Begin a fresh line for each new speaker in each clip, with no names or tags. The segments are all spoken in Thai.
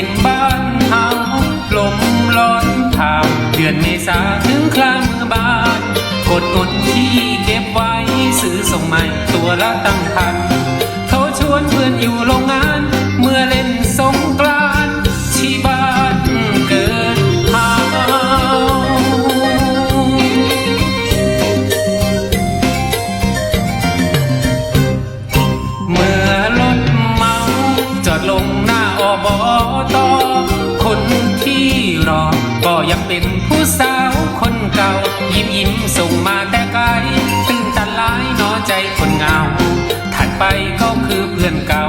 ินบ้านเฮาลมร้อนถาาเดือนเมษาถึงคลางบ้าน กดกดที่เก็บไว้ซื้อส่งใหม่ตัวละตั้งพัน อก็ยังเป็นผู้สาวคนเก่า ยิ้มยิ้มส่งมาแต่ไกลตื่นตันลายนอใจคนเงา ถัดไปก็คือเพื่อนเก่า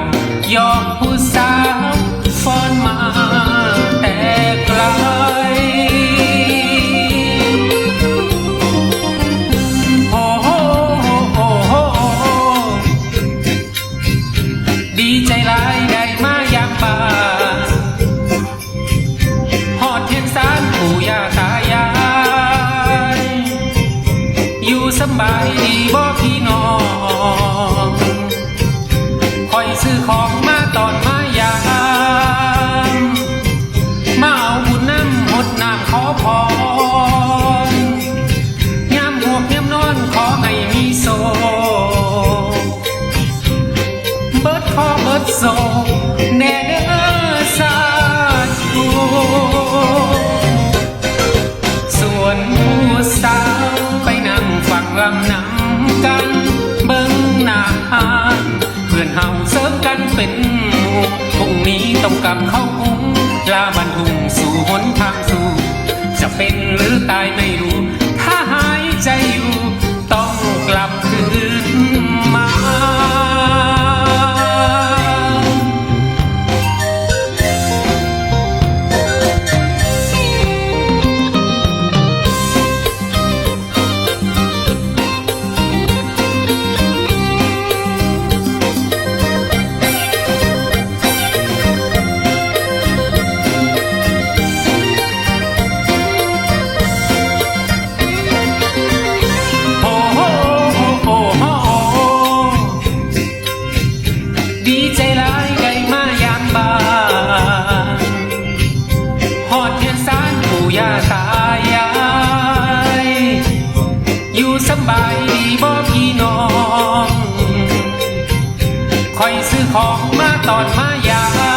ยอมผู้ อยู่สบายดีบ่พี่น้องคอยซื้อของมาตอนมายามมาเอาบุญน้ำหดน้ำขอพรยามหวกยามนอนขอให้มีโซเบิดคอเบิดโซ ต้องกลับเข้ากรุงลาบันทุงสู่หนทางสู่ จะเป็นหรือตายไม่รู้ ถ้าหายใจอยู่ ต้องกลับคืน คอยซื้อของมาตอนมายา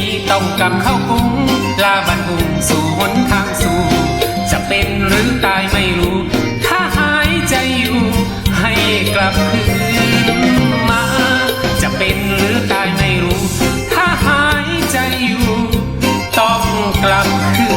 ี้ต้องกลับเข้าคุ้งลาบันบุงสู่หนทางสู่ จะเป็นหรือตายไม่รู้ ถ้าหายใจอยู่ ให้กลับคืนมา จะเป็นหรือตายไม่รู้ ถ้าหายใจอยู่ ต้องกลับคืน